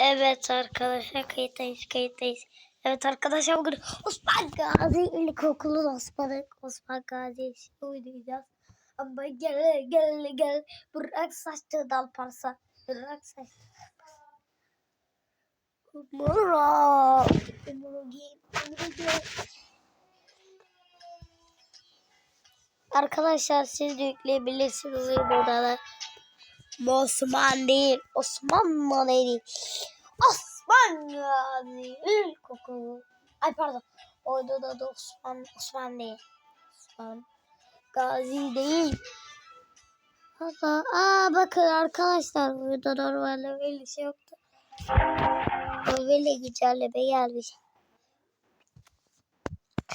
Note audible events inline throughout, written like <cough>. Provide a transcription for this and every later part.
Evet arkadaşlar kayıttayız kayıttayız. Evet arkadaşlar bugün Osman Gazi İlkokulu Osman, Osman Gazi oynayacağız. Ama gel gel gel bırak saçlı dal parsa. Bırak. Umura giyim. Arkadaşlar siz de yükleyebilirsiniz burada da. Osman değil. Osman değil. Osman Gazi İlkokulu. Ay pardon. Orada da, da Osman, Osman değil. Osman Gazi değil. Hatta, aa bakın arkadaşlar burada normalde böyle şey yoktu. Böyle güncelleme gelmiş.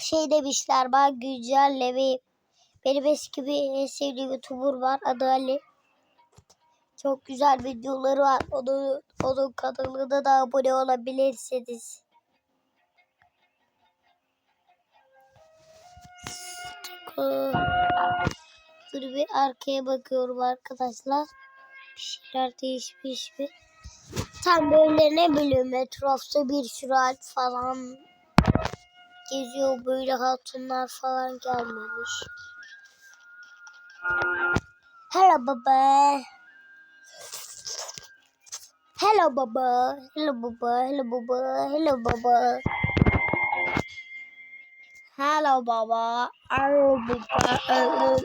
Şey demişler bak güncelleme. Benim eski bir sevdiğim YouTuber var adı Ali. Çok güzel videoları var. Onun, onun kanalına da abone olabilirsiniz. Dur bir arkaya bakıyorum arkadaşlar. Bir şeyler değişmiş mi? Tam böyle ne bileyim etrafta bir sürü alp falan geziyor. Böyle hatunlar falan gelmemiş. Hello baba. Hello baba. Hello baba. Hello baba. Hello baba. Hello baba. Hello baba.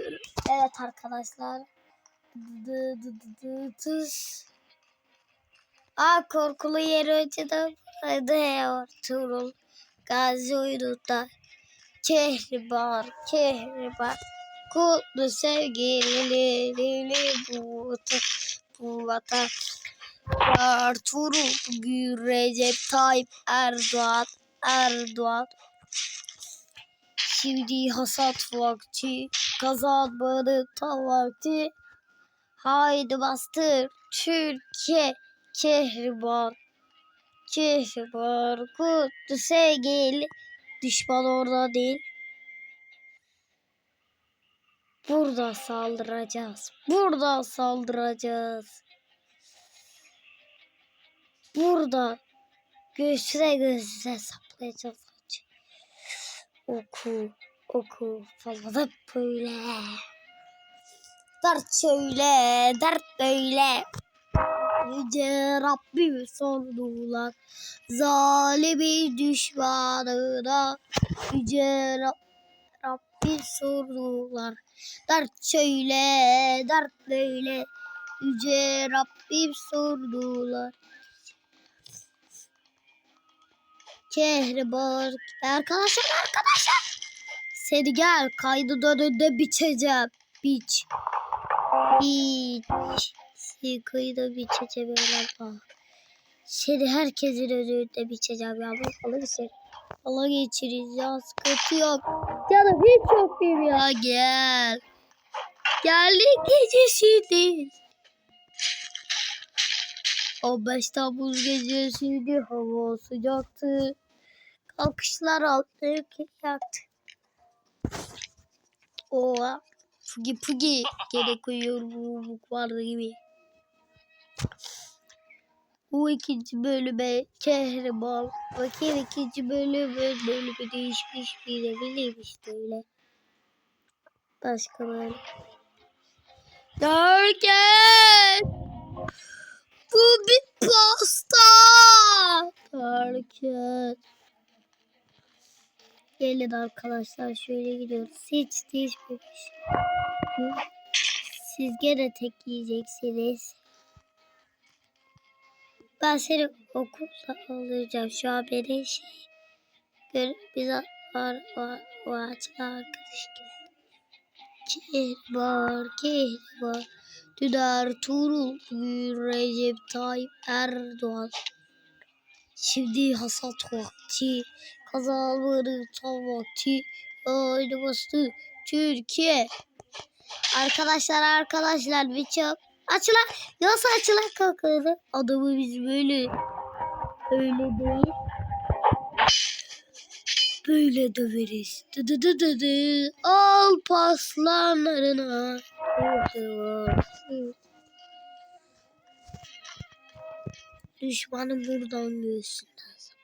Evet arkadaşlar. Aa korkulu yer önceden vardı ya Tuğrul. Gazi oyununda. Kehribar, kehribar. Kutlu sevgilileri bu bu vatan. Ertuğrul Recep Tayyip Erdoğan, Erdoğan. Şimdi hasat vakti, kazanmanın tam vakti. Haydi bastır Türkiye, kehribar. Kehribar, kutlu sevgili. Düşman orada değil. Burada saldıracağız. Burada saldıracağız. Burada göğsüne göğsüne saplayacağız. Oku, oku falan hep böyle. Dert şöyle, dert böyle. Yüce Rabbim sordular. Zalimi düşmanına. Yüce Rab Rabbim sordular. Dert şöyle, dert böyle. Yüce Rabbim sordular. Kehribar. Arkadaşlar arkadaşlar. Seni gel kaydı dönünde biçeceğim. Biç. Biç. Seni kaydı biçeceğim öyle Seni herkesin önünde biçeceğim ya. Bakalım seni. Allah geçiriz ya sıkıntı yok. Canım hiç yok değil ya gel. Geldik gecesidir. 15 Temmuz gecesiydi hava sıcaktı. Kalkışlar altı yaktı. Oha. Pugi pugi. Gene koyuyor bu buk vardı gibi. Bu ikinci bölüme Kehribar. Bakayım ikinci bölümü bölümü değişmiş bir de bileyim işte öyle. Başka böyle. Derken bu bir pasta. Derken Gelin arkadaşlar şöyle gidiyoruz. Hiç değişmemiş. Siz gene tek yiyeceksiniz. Ben seni okulda alacağım. Şu an beni şey gör biz var var var arkadaş. Kehribar, Kehribar, Düdar, Tuğrul, Recep Tayyip Erdoğan. Şimdi hasat vakti, kazanmanın tam vakti. Aynı bastı Türkiye. Arkadaşlar arkadaşlar bir çok Açılan yoksa açılan kalkıyordu. Adamı biz böyle öyle değil. Böyle döveriz. Dı dı dı dı dı. Al paslanlarına. düşmanı buradan göğsünden lazım.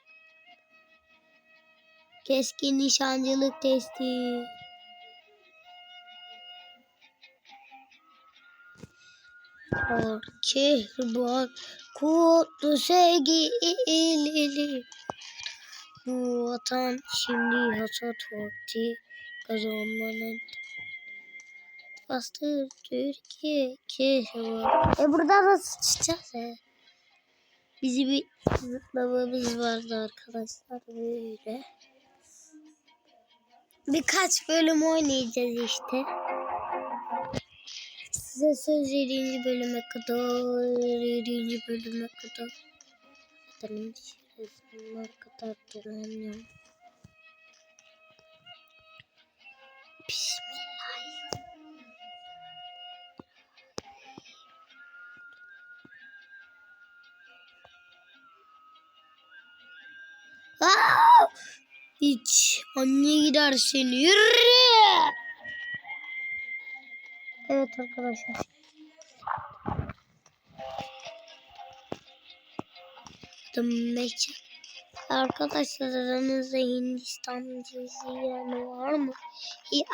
Keskin nişancılık testi. Kehribar kutlu sevgili Bu vatan şimdi hasat vakti kazanmanın Bastır Türkiye kehribar E burada nasıl çıkacağız he? Bizi bir zıplamamız vardı arkadaşlar böyle. Birkaç bölüm oynayacağız işte. Size söz 7. bölüme kadar, 7. bölüme kadar. Benim şerefimler kadar duramıyorum. Bismillah. Hiç anne gider seni. Yürü! Evet arkadaşlar. Demek Arkadaşlar aranızda Hindistan cevizi yiyen var mı?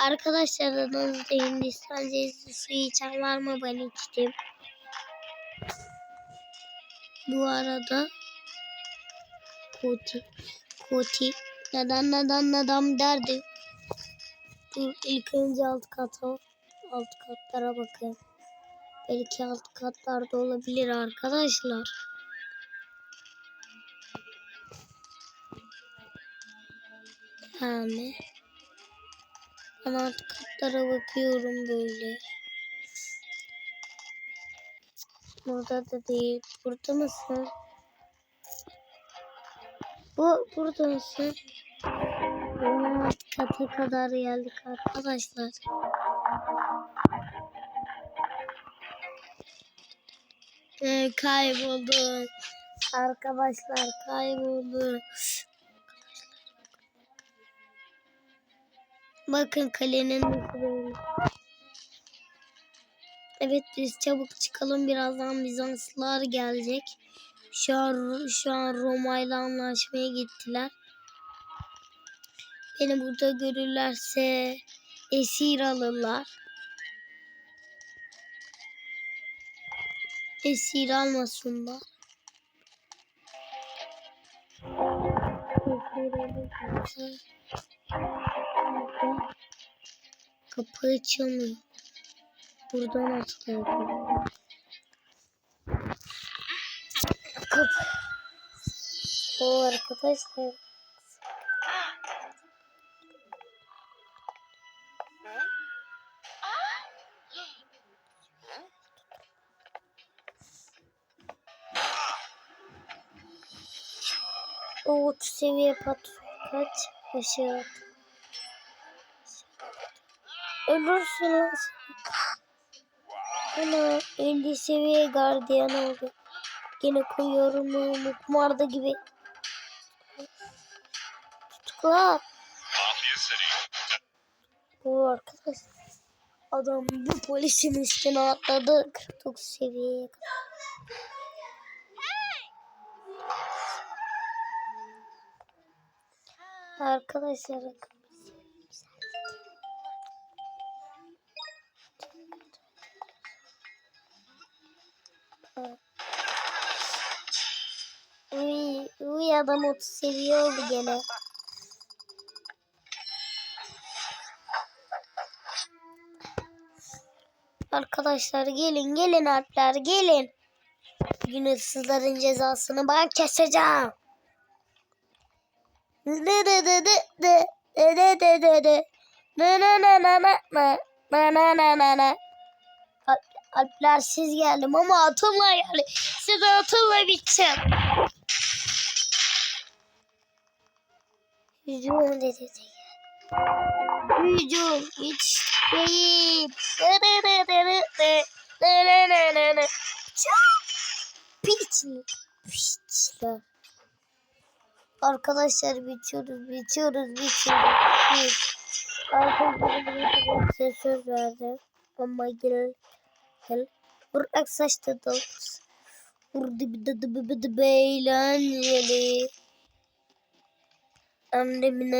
Arkadaşlar aranızda Hindistan cevizi su içen var mı? Ben içtim. Bu arada Koti Koti neden neden neden derdi. Dur ilk önce alt kata alt katlara bakın. Belki alt katlarda olabilir arkadaşlar. Yani ben alt bakıyorum böyle. Burada da değil. Burada mısın? Bu burada mısın? Ben alt kadar geldik arkadaşlar. Ee, kayboldum. Arkadaşlar kayboldum. Bakın kalenin. Evet biz çabuk çıkalım birazdan Bizanslılar gelecek. Şu an, şu an Roma ile anlaşmaya gittiler. Beni burada görürlerse esir alırlar. Esir almasınlar. Esir alırlarsa Kapı açılmıyor. Buradan açılıyor. Kapı. O arkadaşlar. O 30 seviye patron kaç aşağı at. Ölürsün lan sen. Ana 50 seviye gardiyan oldu. Yine koyuyorum onu kumarda gibi. Tutukla. Bu arkadaş. Adam bu polisin üstüne atladı. 49 seviyeye kadar. Arkadaşlar adam 30 seviye oldu gene. Arkadaşlar gelin gelin alpler gelin. Bugün hırsızların cezasını ben keseceğim. De de de de de de de de de de na na na na na na na na na na na Al- Alpler siz geldim ama atımla geldim. Siz atımla biteceğim. Hücum dedi. Hücum yetişmeyip. Çok piçli. Piçler. Arkadaşlar bitiyoruz, bitiyoruz, bitiyoruz. Biz. Arkadaşlar size söz verdim. Ama gel. Gel. Vurlak saç da dalgısı. Vurdu bir dadı bir dadı eğlenceli. Hem de bir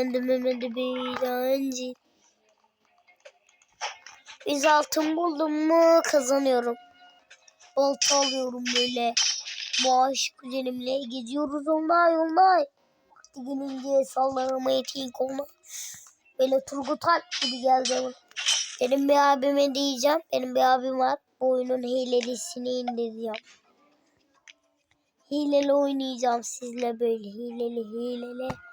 eğlenceli. Biz altın buldum mu kazanıyorum. Balta alıyorum böyle. Maaş kuzenimle geziyoruz onlar yollar. Vakti gelince sallarıma etiğin koluna. Böyle Turgut Alp gibi geldi bana. Benim bir abime diyeceğim. Benim bir abim var. Bu oyunun hilelisini indireceğim. Hileli oynayacağım sizle böyle. Hileli hileli.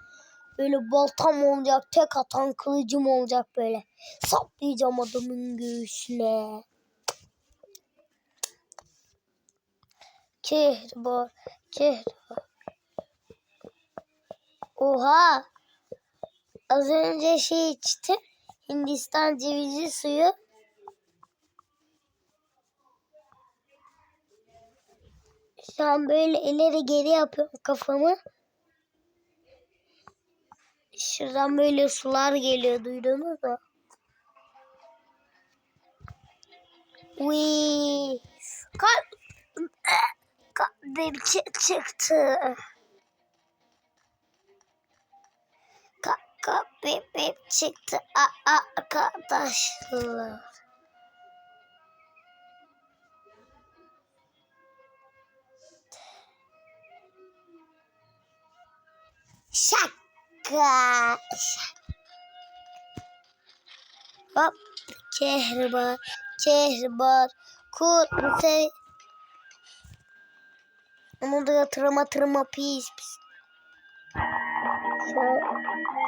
Böyle baltam olacak. Tek atan kılıcım olacak böyle. Saplayacağım adamın göğsüne. Kehribar. Kehribar. Oha. Az önce şey içtim. Hindistan cevizi suyu. Şu an böyle ileri geri yapıyorum kafamı. Şuradan böyle sular geliyor duydunuz mu? Uy. Kalp çı- çıktı. Ka kalbim çıktı A arkadaşlar. Şaka. Hop. Kehribar. Kehribar. Kurt. Şey. Onu da yatırıma tırma pis pis.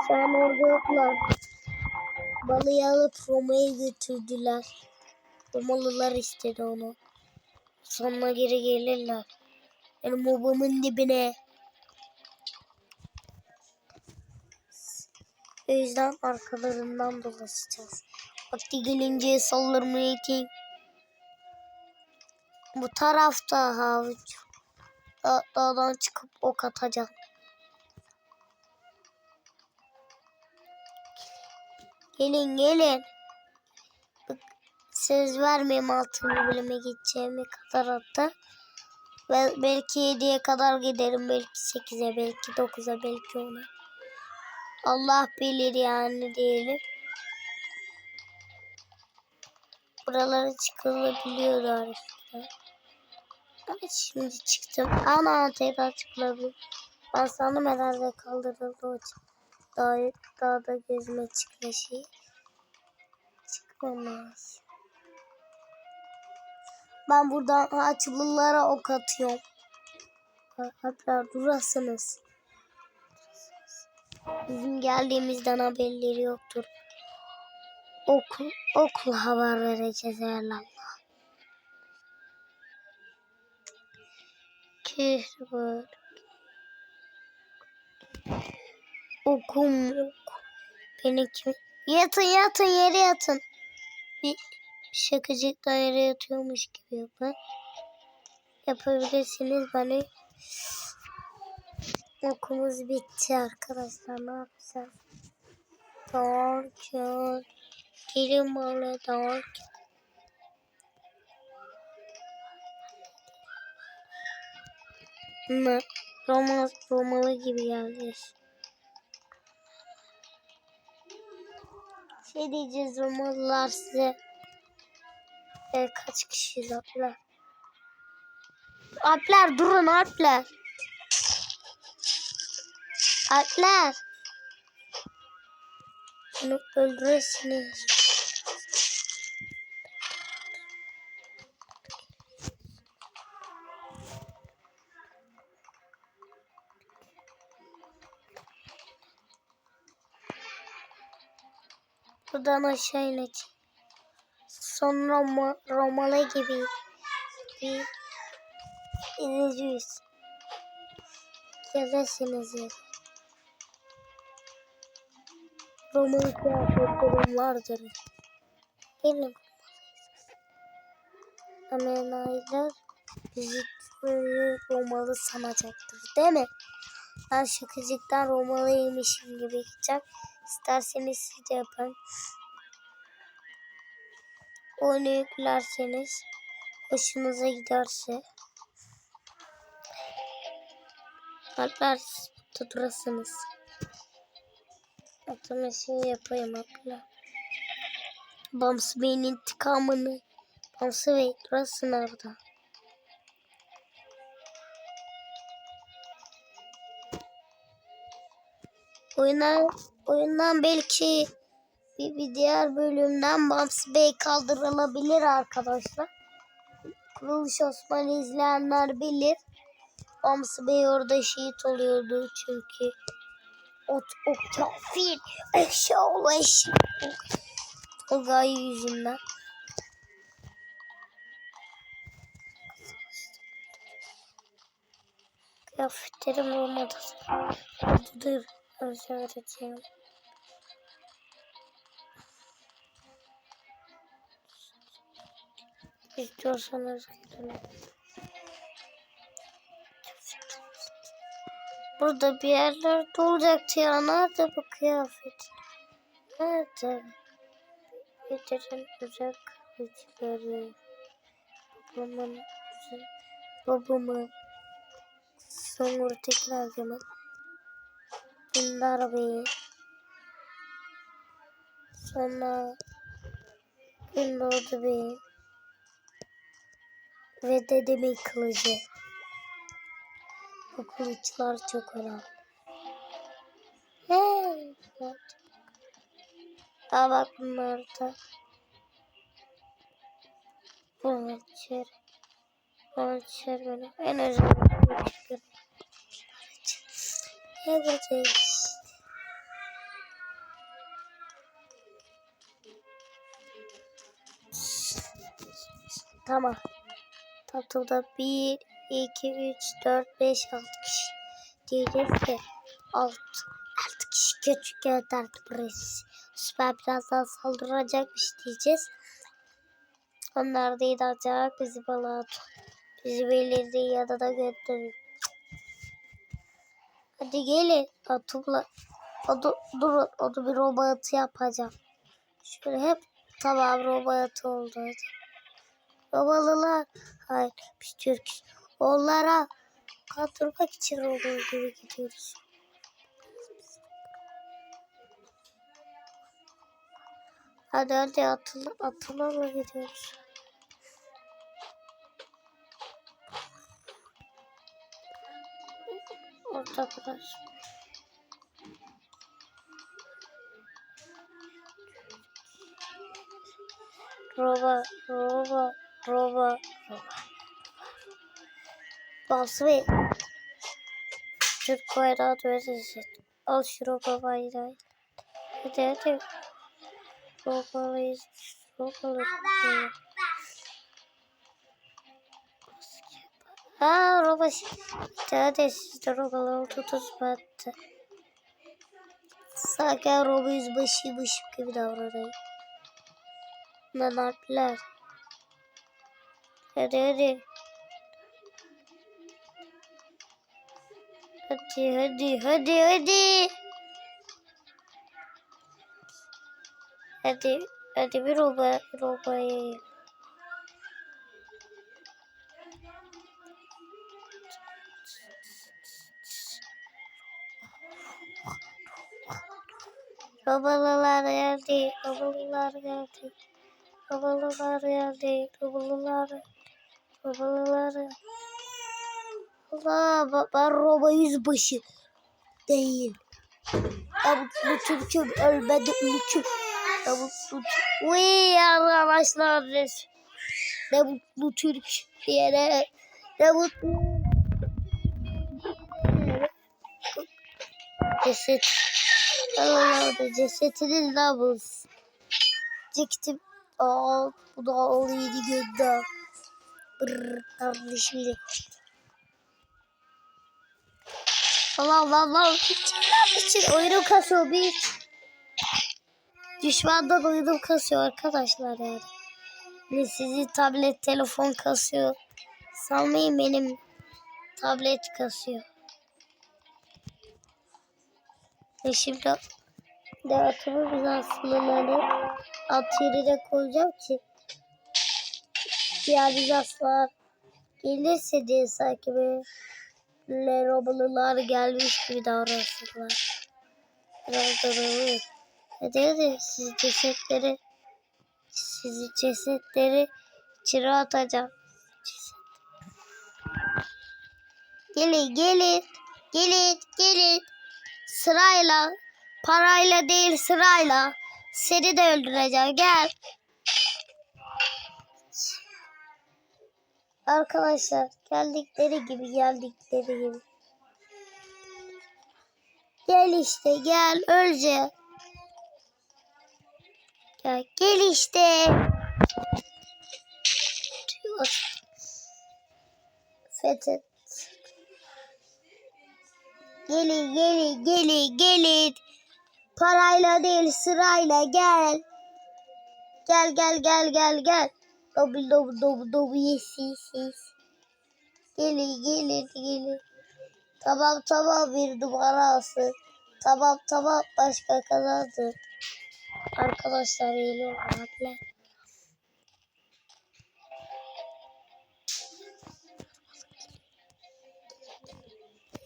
Şu an orada yoklar. Balığı alıp Roma'ya götürdüler. Romalılar istedi onu. Sonra geri gelirler. Benim babamın dibine. O yüzden arkalarından dolaşacağız. Vakti gelince sallarımı eğiteyim. Bu tarafta havuç. Da dağdan çıkıp ok atacağım. Gelin gelin. Söz vermeyeyim altıncı bölüme gideceğime kadar hatta. Belki 7'ye kadar giderim. Belki 8'e, belki 9'a, belki 10'a. Allah bilir yani diyelim. Buralara çıkılabiliyordu eskiden. Ama şimdi çıktım. Ana tekrar çıkılabilir. Ben sandım herhalde kaldırıldı o dağ, dağda gezme çıkma şeyi. Çıkmamış. Ben buradan açılılara ok atıyorum. Hatta durasınız. Bizim geldiğimizden haberleri yoktur. Okul, okul haber vereceğiz herhalde. Kehribar. Okum ok. Beni kim? Yatın yatın yere yatın. Bir şakacıktan yere yatıyormuş gibi yapın. Yapabilirsiniz bana. Okumuz bitti arkadaşlar. Ne yapacağız? Dark Gelin bana dark. Ne? Roma, Romalı gibi geldi. Şey diyeceğiz Romalılar size. E, kaç kişiyiz Alpler? Alpler durun Alpler. Alpler. Bunu öldürürsünüz. Buradan aşağı ineceğim. Sonra Roma, Romalı gibi bir izleyeceğiz. Gelirsiniz ya. Romalı kıyafetlerim vardır. Gelin. Amenaylar bizi Romalı sanacaktır değil mi? Ben şakacıktan Romalıymışım gibi gideceğim. İsterseniz siz de yapın. Oyunu yüklerseniz hoşunuza giderse Alpler tuturasınız. Atama şey yapayım Alpler. Bamsı Bey'in intikamını. Bamsı Bey durasın orada. Oyundan, oyundan belki bir, bir diğer bölümden Bamsı Bey kaldırılabilir arkadaşlar. Kuruluş Osman izleyenler bilir. Bamsı Bey orada şehit oluyordu çünkü o, o kafir eşyalı eşya o gayı yüzünden. Kıyafetlerim olmadı. Dur, özür edeceğim. İstiyorsanız gidin. Burada bir yerlerde olacaktı ya. Nerede bu kıyafet? Nerede? Getirin özel kıyafetleri. Babamın. Babamın Sonra tekrar zaman. Bunlar Bey. Sonra Gündoğdu Bey. Ve dedemin kılıcı. Bu kılıçlar çok önemli. Hey. Aa bak bunlar da. Hançer. Hançer benim en özel kılıçlarım. Evet işte. Tamam. Tatlıda 1, 2, 3, 4, 5, 6 kişi. Diyeceğiz ki 6, 6 kişi küçük gönderdi burası. Süper birazdan saldıracakmış diyeceğiz. Onlar da inanacak bizi balığa Bizi belirdiği yanına gönderir. Hadi gelin. Atımla. Onu, durun. Onu bir robot yapacağım. Şöyle hep tamam robot oldu. Hadi. Romalılar. Hayır. Biz Türk'üz. Onlara kandırmak için robot gibi gidiyoruz. Hadi hadi atıl, atılama gidiyoruz. Orta kadar. Roba, roba, roba, roba. Bas ve Türk bayrağı dövecek. Al şu roba bayrağı. Hadi hadi. Robalıyız. Robalıyız. Ha roba. Hadi hadi siz de robaları tutuz battı. Sanki roba yüzbaşıymış gibi davranayım. Lan harpler. Hadi hadi. Hadi hadi hadi hadi. Hadi hadi bir roba robaya. Robalılar geldi. Robalılar geldi. Robalılar geldi. Robalılar. Robalılar. Allah ben roba yüzbaşı değil. Ben bu Türk'üm ölmedi ülküm. Ne mutlu Uy arkadaşlar. Ne mutlu Türk diyene. Ne mutlu. Ceset. Allah'ım cesetinin namus. Diktim. Aa bu da olaydı gönder. Brrr kardeşim. Allah Allah Allah. için oyunu kasıyor bir. Düşmandan oyunum kasıyor arkadaşlar yani. Hani sizi tablet telefon kasıyor. Sanmayın benim tablet kasıyor. Ve şimdi de atımı biz aslında at yerine koyacağım ki diğer Bizanslar gelirse diye sanki böyle Lerobalılar gelmiş gibi davransınlar. Biraz duralım. Hadi hadi siz cesetleri sizi cesetleri içeri atacağım. Gelin gelin gelin gelin sırayla parayla değil sırayla seni de öldüreceğim gel. Arkadaşlar geldikleri gibi geldikleri gibi. Gel işte gel ölce. Gel gel işte. Fethet. Gelin gelin gelin gelin. Parayla değil sırayla gel. Gel gel gel gel gel. Yes. Gelin gelin gelin. Tamam tamam bir numara alsın. Tamam tamam başka kazandı. Arkadaşlar iyi olmalı.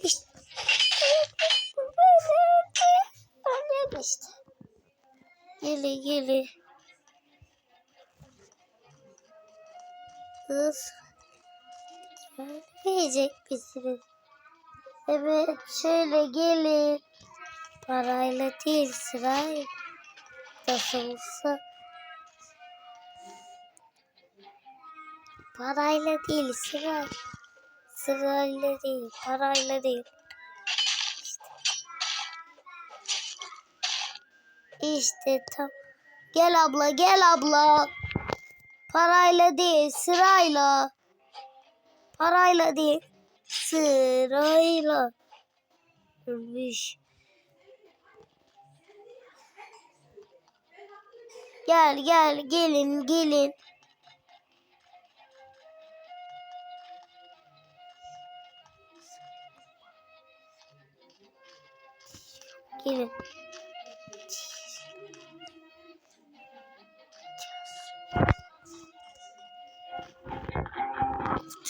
İşte. İşte. Geli geli. Kız. Yiyecek misiniz? Evet şöyle gelin. Parayla değil sırayla. Nasılsa. Parayla değil sırayla. Sırayla değil parayla değil. İşte tam. Gel abla gel abla. Parayla değil sırayla. Parayla değil sırayla. Ölmüş. Gel gel gelin gelin. Gelin.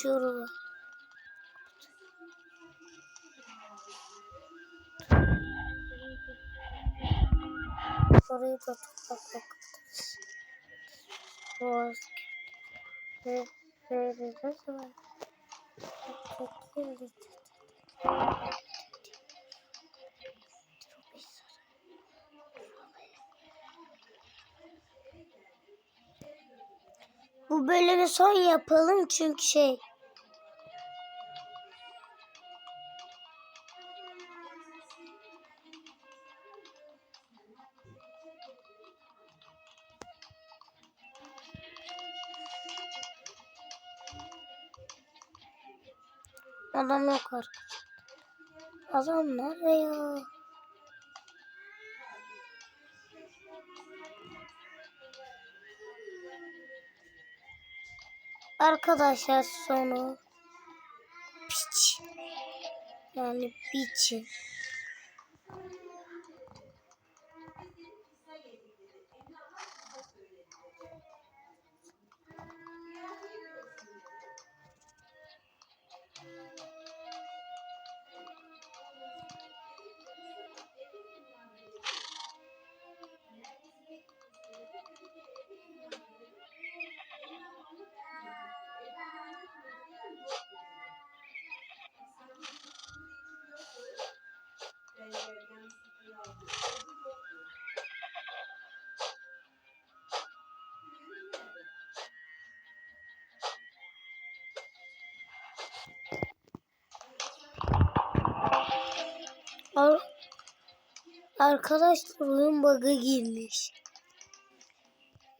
Tutuyorum. Orayı da toprakla Boğaz. Ve ve ne zaman? Bu bölümü son yapalım çünkü şey. Adam yok arkadaşlar. Adam nerede ya? Arkadaşlar sonu piç. Yani piçin. Ar Arkadaşlar oyun bug'a girmiş.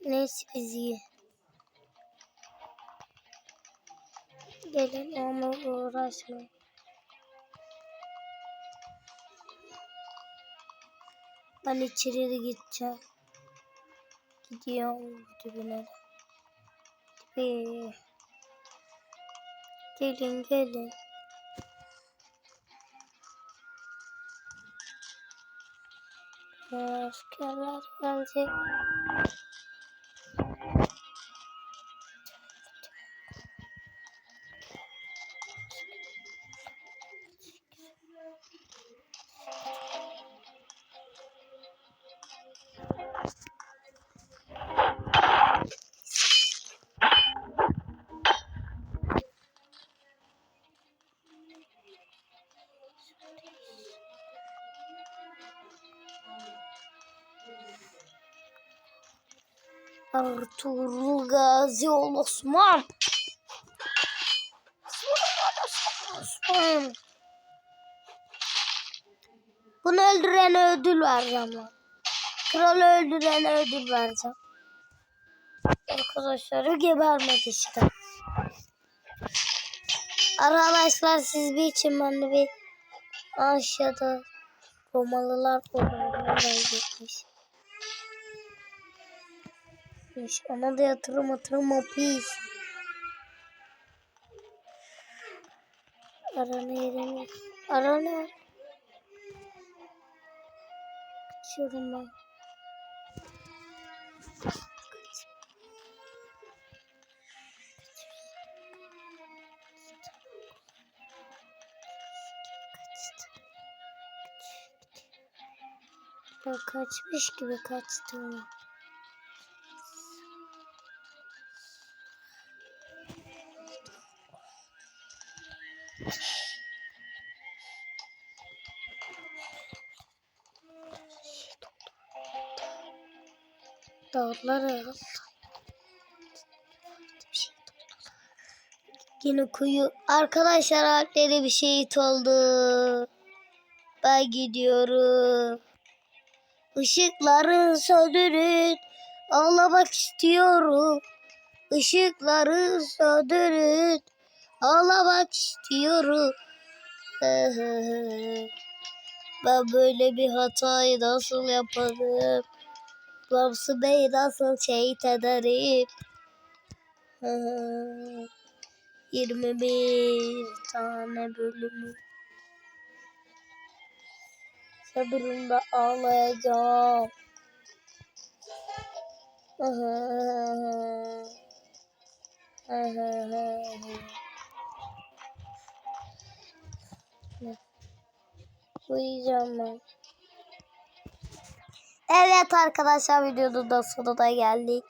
Neyse biz iyi. Gelin onunla uğraşmayın. Ben içeri de gideceğim. Gidiyorum dibine. Dibi. Gelin gelin. Askerler gelecek. Ertuğrul Gazi ol Osman. Osman. Bunu öldürene ödül vereceğim lan. Kralı öldürene ödül vereceğim. Arkadaşları gebermedi işte. Arkadaşlar siz bir için ben de bir aşağıda Romalılar ormanına gitmiş. Gitmiş. Ona da yatırım yatırım hapis. Arana yerine. Arana. Kaçıyorum ben. Ben kaçmış gibi kaçtım. Dağlara Yine kuyu. Arkadaşlar alpleri bir şehit oldu. Ben gidiyorum. Işıkları söndürün. Ağlamak istiyorum. Işıkları söndürün. Ağlamak istiyorum. <laughs> ben böyle bir hatayı nasıl yaparım? Babsı Bey nasıl şehit ederim? 21 tane bölümü. Sabırımda ağlayacağım. Uyuyacağım ben. Evet arkadaşlar videonun da sonuna geldik.